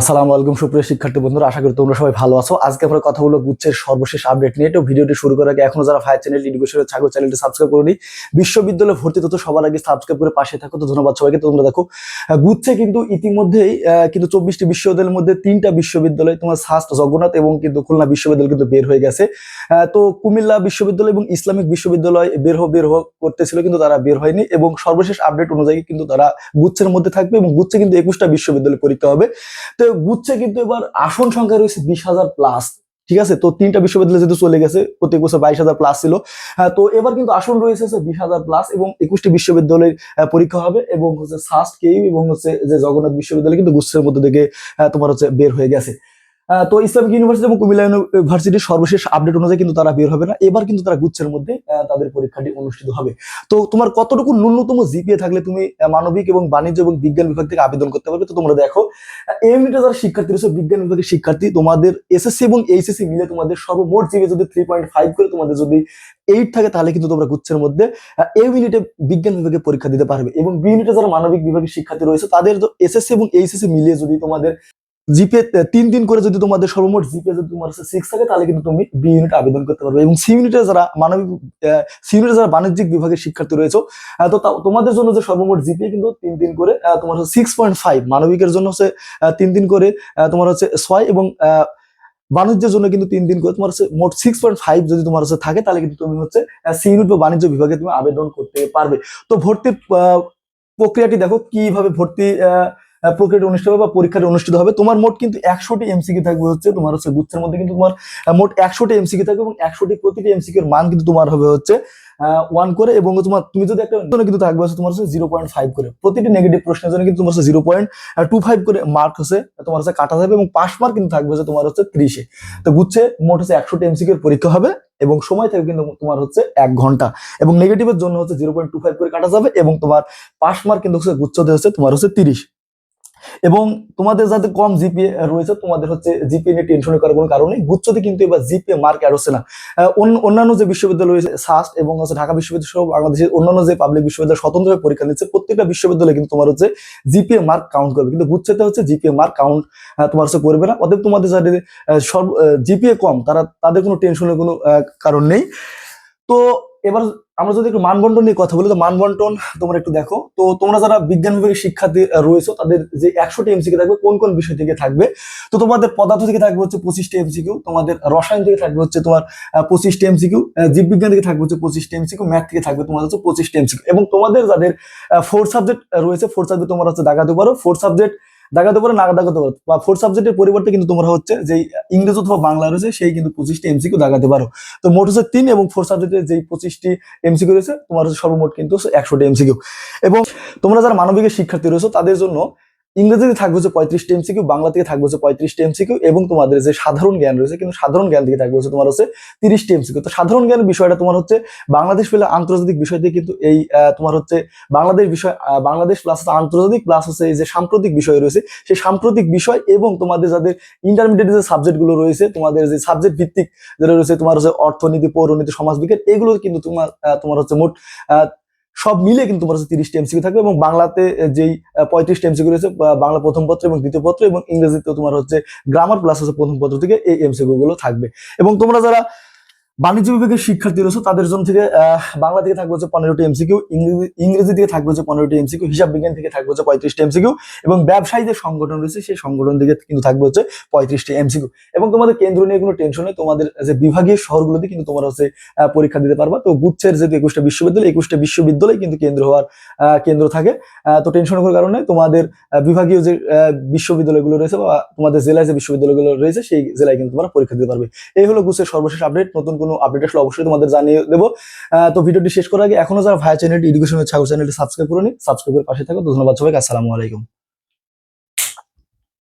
আসসালামু আলাইকুম সুপ্রিয় শিক্ষার্থী বন্ধুরা, আশা করি তোমরা সবাই ভালো আছো। আজকে আমরা কথা বলব গুচ্ছের সর্বশেষ আপডেট নিয়ে। তো ভিডিওটি শুরু করার আগে এখনও যারা ফায়ার চ্যানেল এডুকেশনের ছাগল চ্যানেলটি সাবস্ক্রাইব করনি, বিশ্ববিদ্যালয়ে ভর্তি তত সবার আগে সাবস্ক্রাইব করে পাশে থাকো। তো ধন্যবাদ সবাইকে। তোমরা দেখো গুচ্ছে কিন্তু ইতিমধ্যেই কিন্তু চব্বিশটি বিশ্ববিদ্যালয়ের মধ্যে তিনটা বিশ্ববিদ্যালয়, তোমার সাস্ট জগন্নাথ এবং কিন্তু খুলনা বিশ্ববিদ্যালয় কিন্তু বের হয়ে গেছে। তো কুমিল্লা বিশ্ববিদ্যালয় এবং ইসলামিক বিশ্ববিদ্যালয় বের হো বের হো করতেছিল, কিন্তু তারা বের হয়নি এবং সর্বশেষ আপডেট অনুযায়ী কিন্তু তারা গুচ্ছের মধ্যে থাকবে এবং গুচ্ছে কিন্তু একুশটা বিশ্ববিদ্যালয় পরীক্ষা হবে। তো গুচ্ছে কিন্তু এবার আসন সংখ্যা রয়েছে বিশ হাজার প্লাস ঠিক আছে? তো তিনটা বিশ্ববিদ্যালয় যেহেতু চলে গেছে প্রত্যেক বছর বাইশ হাজার প্লাস ছিল। আহ, তো এবার কিন্তু আসন রয়েছে বিশ হাজার প্লাস এবং একুশটি বিশ্ববিদ্যালয়ের পরীক্ষা হবে এবং হচ্ছে সাস্ট কেইউ এবং হচ্ছে যে জগন্নাথ বিশ্ববিদ্যালয় কিন্তু গুচ্ছের মধ্যে থেকে তোমার হচ্ছে বের হয়ে গেছে। তো ইসলামিক ইউনিভার্সিটি এবং কুমিল্লা ইউনিভার্সিটির সর্বশেষ আপডেট অনুযায়ী কিন্তু তারা বের হবে না। এবার কিন্তু তারা গুচ্ছের মধ্যে তাদের পরীক্ষাটি অনুষ্ঠিত হবে। তো তোমার কতটুকু ন্যূনতম জিপিএ থাকলে তুমি মানবিক এবং বাণিজ্য এবং বিজ্ঞান বিভাগ থেকে আবেদন করতে পারবে? তো তোমরা দেখো ইউনিটে যারা শিক্ষার্থী রয়েছে, বিজ্ঞান বিভাগের শিক্ষার্থী, তোমাদের এসএসসি এবং এইচএসসি মিলে তোমাদের সর্বমোট জিপিএ যদি থ্রি পয়েন্ট ফাইভ করে তোমাদের যদি এইট থাকে, তাহলে কিন্তু তোমরা গুচ্ছের মধ্যে এই ইউনিটে বিজ্ঞান বিভাগে পরীক্ষা দিতে পারবে। এবং বি ইউনিটে যারা মানবিক বিভাগের শিক্ষার্থী রয়েছে, তাদের এসএসসি এবং এইচএসসি মিলিয়ে যদি তোমাদের জিপিএ তিন দিন করে যদি তোমাদের সর্বমোট জিপে যদি তোমার সিক্স থাকে তাহলে কিন্তু তুমি বি ইউনিট আবেদন করতে পারবে। এবং সি ইউনিটে যারা মানবিক সি ইউনিটে যারা বাণিজ্যিক বিভাগের শিক্ষার্থী রয়েছে তো তোমাদের জন্য যে সর্বমোট জিপে কিন্তু তিন দিন করে তোমার হচ্ছে সিক্স পয়েন্ট ফাইভ মানবিকের জন্য হচ্ছে তিন দিন করে তোমার হচ্ছে ছয় এবং বাণিজ্যের জন্য কিন্তু তিন দিন করে তোমার হচ্ছে মোট সিক্স পয়েন্ট ফাইভ যদি তোমার হচ্ছে থাকে তাহলে কিন্তু তুমি হচ্ছে সি ইউনিট বা বাণিজ্য বিভাগে তুমি আবেদন করতে পারবে। তো ভর্তির প্রক্রিয়াটি দেখো কীভাবে ভর্তি আহ, প্রক্রিয়াটি অনুষ্ঠিত হবে বা পরীক্ষাটি অনুষ্ঠিত হবে। তোমার মোট কিন্তু একশোটি এমসিকিউ থাকবে হচ্ছে, তোমার হচ্ছে গুচ্ছের মধ্যে কিন্তু তোমার মোট একশোটি এমসিকিউ থাকবে এবং একশোটি প্রতিটি এমসিকিউর মান কিন্তু তোমার হবে হচ্ছে ওয়ান করে এবং তোমার, তুমি যদি একটা কিন্তু থাকবে হচ্ছে তোমার হচ্ছে জিরো পয়েন্ট ফাইভ করে। প্রতিটি নেগেটিভ প্রশ্নের জন্য কিন্তু তোমার হচ্ছে জিরো পয়েন্ট টু ফাইভ করে মার্ক হচ্ছে, তোমার হচ্ছে কাটা যাবে এবং পাস মার্ক কিন্তু থাকবে হচ্ছে তোমার হচ্ছে ত্রিশে। তো গুচ্ছে মোট হচ্ছে একশোটি এমসিকিউর পরীক্ষা হবে এবং সময় থাকবে কিন্তু তোমার হচ্ছে এক ঘণ্টা। এবং নেগেটিভের জন্য হচ্ছে জিরো পয়েন্ট টু ফাইভ করে কাটা যাবে এবং তোমার পাস মার্ক কিন্তু হচ্ছে গুচ্ছতে হচ্ছে তোমার হচ্ছে তিরিশ। এবং তোমাদের যাতে কম জিপিএ রয়েছে, তোমাদের হচ্ছে জিপিএ নিয়ে টেনশন করার কোনো কারণ গুচ্ছতে কিন্তু এবার জিপিএ মার্ক অ্যাড হচ্ছে না। অন্যান্য যে বিশ্ববিদ্যালয় রয়েছে সাস্ট এবং হচ্ছে ঢাকা বিশ্ববিদ্যালয় সহ বাংলাদেশের অন্যান্য যে পাবলিক বিশ্ববিদ্যালয় স্বতন্ত্রভাবে পরীক্ষা নিচ্ছে, প্রত্যেকটা বিশ্ববিদ্যালয়ে কিন্তু তোমার হচ্ছে জিপিএ মার্ক কাউন্ট করবে। কিন্তু গুচ্ছতে হচ্ছে জিপিএ মার্ক কাউন্ট তোমার হচ্ছে করবে না। অতএব তোমাদের যাদের সর্ব জিপিএ কম, তারা, তাদের কোনো টেনশনের কোনো কারণ নেই। তো এবার আমরা যদি একটু মানবন্টন নিয়ে কথা বলি, তো মানবন্টন তোমরা একটু দেখো। তো তোমরা যারা বিজ্ঞান বিভাগের শিক্ষার্থী রয়েছো, তাদের যে একশোটি এমসিকিউ থাকবে, কোন কোন বিষয় থেকে থাকবে? তো তোমাদের পদার্থ থেকে থাকবে হচ্ছে পঁচিশটি এমসিকিউ তোমাদের রসায়ন থেকে থাকবে হচ্ছে তোমার পঁচিশটি এমসিকিউ জীববিজ্ঞান থেকে থাকবে হচ্ছে পঁচিশটি এমসিকিউ ম্যাথ থেকে থাকবে তোমার হচ্ছে পঁচিশটি এমসিকিউ এবং তোমাদের যাদের ফোর সাবজেক্ট রয়েছে ফোর সাবজেক্ট তোমরা হচ্ছে দাগাতে পারো। ফোর সাবজেক্ট দাগাতে পারো, না দাগাতে পারো। বা ফোর সাবজেক্টের পরিবর্তে কিন্তু তোমরা হচ্ছে যে ইংরেজি অথবা বাংলা রয়েছে, সেই কিন্তু পঁচিশটি এমসিকিউ দেখাতে পারো। তো মোট হচ্ছে তিন এবং ফোর সাবজেক্টের যেই পঁচিশটি এমসিকিউ রয়েছে, তোমার হচ্ছে সর্বমোট কিন্তু একশোটি এমসিকিউ এবং তোমরা যারা মানবিকের শিক্ষার্থী রয়েছে, তাদের জন্য ইংরেজিতে থাকবে হচ্ছে পঁয়ত্রিশটি এমসিকিউ বাংলা থেকে থাকবে হচ্ছে পঁয়ত্রিশটি এমসিকিউ এবং তোমাদের যে সাধারণ জ্ঞান রয়েছে, কিন্তু সাধারণ জ্ঞান থেকে থাকবে হচ্ছে তোমার হচ্ছে তিরিশটি এমসিকিউ তো সাধারণ জ্ঞানের বিষয়টা তোমার হচ্ছে বাংলাদেশ পেলে আন্তর্জাতিক বিষয় দিয়ে কিন্তু এই তোমার হচ্ছে বাংলাদেশ বিষয় বাংলাদেশ প্লাস আন্তর্জাতিক প্লাস হচ্ছে এই যে সাম্প্রতিক বিষয় রয়েছে, সেই সাম্প্রতিক বিষয় এবং তোমাদের যাদের ইন্টারমিডিয়েট যে সাবজেক্টগুলো রয়েছে, তোমাদের যে সাবজেক্ট ভিত্তিক যেটা রয়েছে তোমার হচ্ছে অর্থনীতি, পৌরনীতি, সমাজবিজ্ঞান, এগুলো কিন্তু তোমার তোমার হচ্ছে মোট সব মিলে কিন্তু তোমার হচ্ছে তিরিশটি এমসিকিউ থাকবে এবং বাংলাতে যেই পঁয়ত্রিশটি এমসিকিউ রয়েছে বাংলা প্রথম পত্র এবং দ্বিতীয় পত্র এবং ইংরেজিতে তোমার হচ্ছে গ্রামার প্লাস হচ্ছে প্রথম পত্র থেকে এই এমসিকিউ গুলো থাকবে। এবং তোমরা যারা বাণিজ্য বিভাগের শিক্ষার্থী রয়েছে, তাদের জন্য থেকে বাংলা থেকে থাকবে হচ্ছে পনেরোটি এমসিকিউ ইংরেজি থেকে থাকবে হচ্ছে পনেরোটি এমসিকিউ হিসাব বিজ্ঞান থেকে থাকবে হচ্ছে পঁয়ত্রিশটি এমসিকিউ এবং ব্যবসায়ী যে সংগঠন রয়েছে, সেই সংগঠন থেকে কিন্তু থাকবে হচ্ছে পঁয়ত্রিশটি এমসিকিউ এবং তোমাদের কেন্দ্র নিয়ে কোনো টেনশন নেই, তোমাদের যে বিভাগীয় শহরগুলোতে কিন্তু তোমরা হচ্ছে পরীক্ষা দিতে পারবা। তো গুচ্ছের যেহেতু একুশটা বিশ্ববিদ্যালয় একুশটা বিশ্ববিদ্যালয় কিন্তু কেন্দ্র হওয়ার কেন্দ্র থাকে। তো টেনশন করার কারণে, তোমাদের বিভাগীয় যে বিশ্ববিদ্যালয়গুলো রয়েছে বা তোমাদের জেলায় যে বিশ্ববিদ্যালয়গুলো রয়েছে, সেই জেলায় কিন্তু তোমরা পরীক্ষা দিতে পারবে। এই হলো গুচ্ছের সর্বশেষ আপডেট নতুন কোনো আপডেট আসলে অবশ্যই তোমাদের জানিয়ে দেবো। তো ভিডিওটি শেষ করার আগে এখনও যারা ভাই চ্যানেলটি এডুকেশনের ছাগল চ্যানেলটি সাবস্ক্রাইব করে নি সাবস্ক্রাইবের পাশে থাকো। ধন্যবাদ সবাইকে, আসসালামু আলাইকুম।